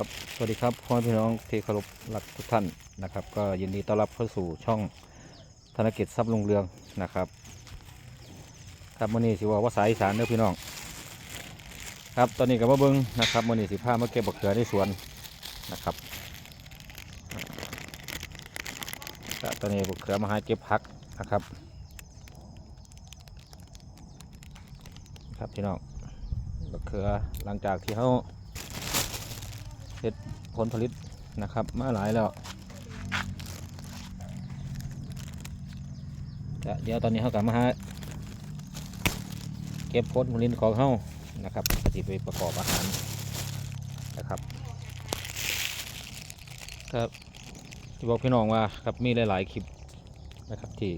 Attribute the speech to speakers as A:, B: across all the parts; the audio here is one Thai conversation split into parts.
A: ครับ สวัสดีครับพ่อพี่น้องที่เคารพรักทุกท่านนะครับ ก็ยินดีต้อนรับเข้าสู่ช่องธนกิจทรัพย์ลุงเรืองนะครับ ครับมื่อนี้สิว่าว่าสายอีสานเด้อพี่น้อง ครับตอนนี้ก็มาเบิ้งนะครับมื่อนี้สิพามาเก็บบักเขือในสวนนะครับตอนนี้บักเขือมาหาเก็บผักนะครับ ครับพี่น้องบักเขือหลังจากที่เขา เฮ็ดผลผลิตนะครับ มาหลายแล้วเดี๋ยวตอนนี้เขากลับมาหาเก็บผลผลิตของเขานะครับก็จะไปประกอบอาหารนะครับ ครับที่บอกพี่น้องว่าครับมีหลาย ๆ คลิปนะครับที่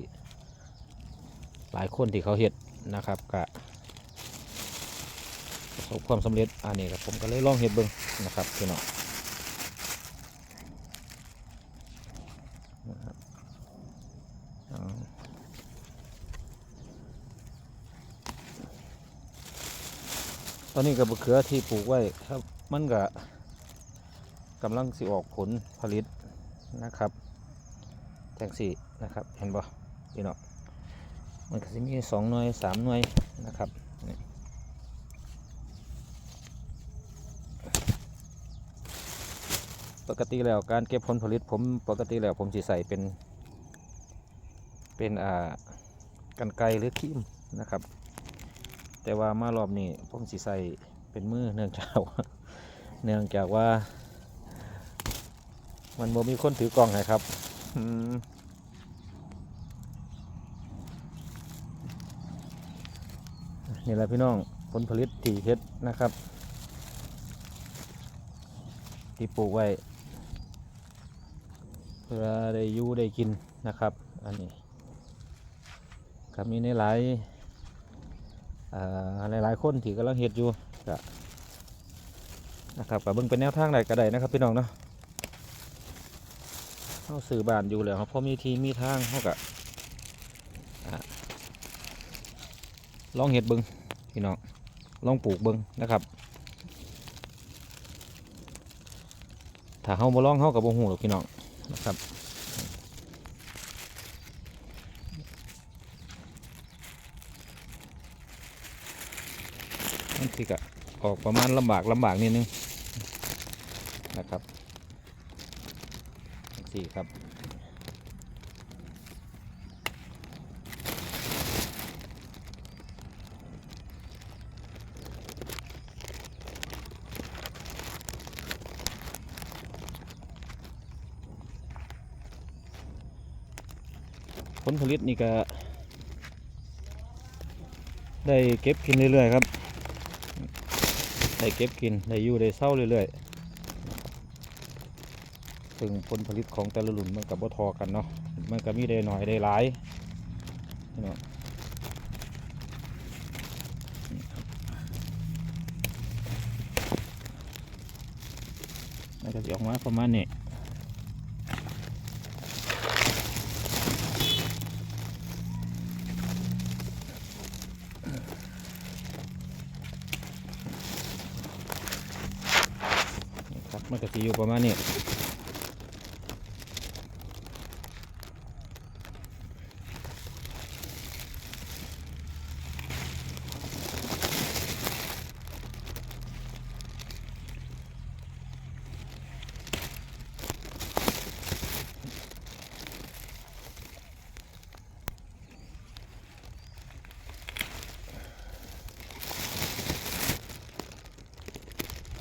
A: หลายคนที่เขาเฮ็ดนะครับก็ ประสบความสำเร็จอันนี้ครับผมก็เลยลองเฮ็ดเบิ่งนะครับพี่น้องตอนนี้กับมะเขือที่ปลูกไว้ครับมันก็กำลังสิออกผลผลิตนะครับแทงสี่นะครับเห็นบ่พี่น้องมันก็จะมีสองหน่วยสามหน่วยนะครับนี่ ปกติแล้วการเก็บผลผลิตผมปกติแล้วผมสิใส่เป็น เป็นอ่ากันไกรหรือครีมนะครับ แต่ว่ามารอบนี้ผมสิใส่เป็นมือเนื่องจากเนื่องจากว่า มันบ่มีคนถือกล้องให้ครับนี่แหละพี่น้องผลผลิตที่เฮ็ดนะครับ ที่ปลูกไว้ เพื่อได้อยู่ได้กินนะครับ อันนี้ครับมีในหลายอ่าหลายคนที่กำลังเฮ็ดอยู่ก็นะครับก็เบิ่งเป็นแนวทางใดก็ได้นะครับพี่น้องเนาะเขาสื่อบ้านอยู่แล้วครับพอมีทีมีทางเขาก็อ่าลองเฮ็ดเบิ่งพี่น้องลองปลูกเบิ่งนะครับถ้าเฮาบ่ลองเฮาก็บ่ฮู้หรอกพี่น้อง นะครับ มันสิกะออกประมาณลำบากลำบากนิดนึงนะครับสี่ครับ ผลผลิตนี่ก็ ได้เก็บกินเรื่อยๆครับ ได้เก็บกิน ได้อยู่ได้เศร้าเรื่อยๆซึ่งผลผลิตของแต่ละรุ่นมันกับบ่ทอกันเนาะ มันก็มีได้หน่อยได้หลายเนาะนก็จะออกมาประมาณนี้ มันก็สีอยู่ประมาณนี้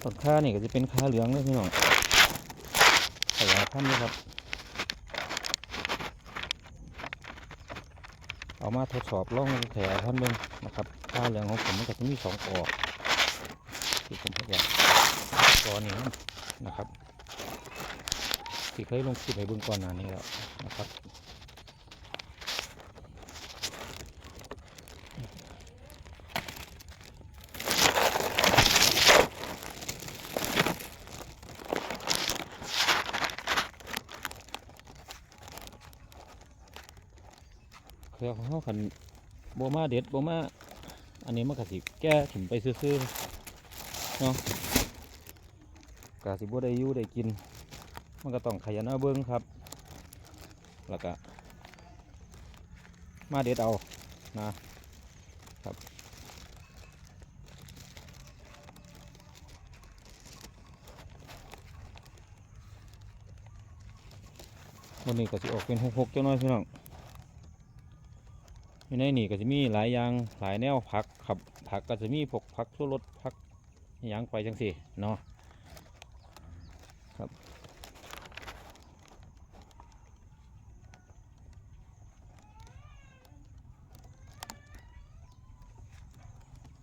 A: ต้นข้านี่ก็จะเป็นข้าเหลืองเลยพี่น้องขยายพันธุ์เลยครับ เอามาทดสอบล่องขยายพันธุ์เบิ่งนะครับข้าเหลืองของผมมันก็จะมีสองออกที่ผมพยายามตอนนี้นะครับที่เคยลงคลิปให้เบิ่งก่อนหน้านี้แล้วนะครับ เครือของเขาขันโบมาเด็ดโบมาอันนี้มันก็สิแก้ถิ่มไปซื่อๆเนาะกาสิบ่ได้อยู่ได้กิน มันก็ต้องขยันเอาเบิ้งครับ แล้วก็มาเด็ดเอานะครับวันนี้ก็สิออกเป็นหกๆเจ้าน้อยพี่น้อง อยู่ในนี่ก็จะมีหลายอย่างหลายแนวผักครับผักก็จะมีพวกผักชูรสผักย่างไปจังสิเนาะ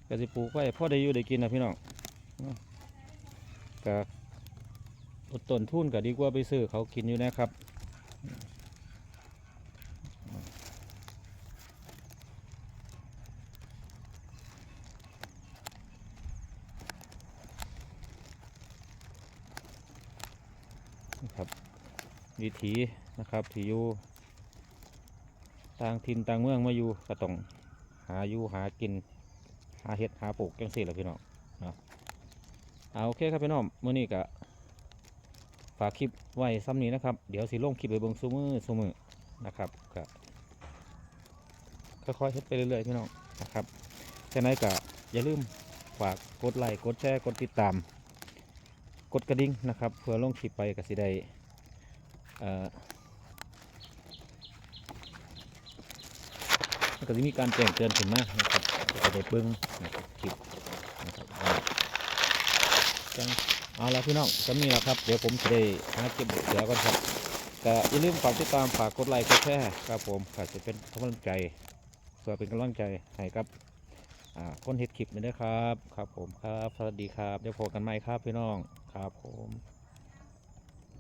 A: ก็สิปลูกไว้พ่อได้อยู่ได้กินนะพี่น้องก็อดต้นทุนก็ดีกว่าไปซื้อเขากินอยู่นะครับ วิถีนะครับที่อยู่ต่างถิ่นต่างเมืองมาอยู่ก็ต้องหาอยู่หากิน หาเห็ดหาปลูกจังสี่แหละพี่น้องเนาะเอาโอเคครับพี่น้องเมื่อนี้ก็ฝากคลิปไว้ซ้ำนี้นะครับ เดี๋ยวสิลงคลิปไปเบิ่งซูมือซูมือนะครับก็ค่อยๆเฮ็ดไปเรื่อยๆพี่น้องนะครับฉะนั้นก็อย่าลืมฝากกดไลค์กดแชร์กดติดตาม กดกระดิ่งนะครับ เพื่อลงคลิปไปก็สิได้ ก็จะมีการแจ้งเตือนขึ้นมานะครับจะได้เบิ่งนะครับคลิปนะครับจังเอาละพี่น้องก็มีแล้วครับ เดี๋ยวผมจะได้หาเก็บเสือก่อนครับก็อย่าลืมฝากติดตามฝากกดไลค์กดแชร์ครับผมก็จะเป็นกำลังใจเพื่อเป็นกำลังใจให้กับอ่าคนเฮ็ดคลิปนี่นะครับ ครับผมครับ สวัสดีครับ เดี๋ยวพบกันใหม่ครับพี่น้อง ครับผม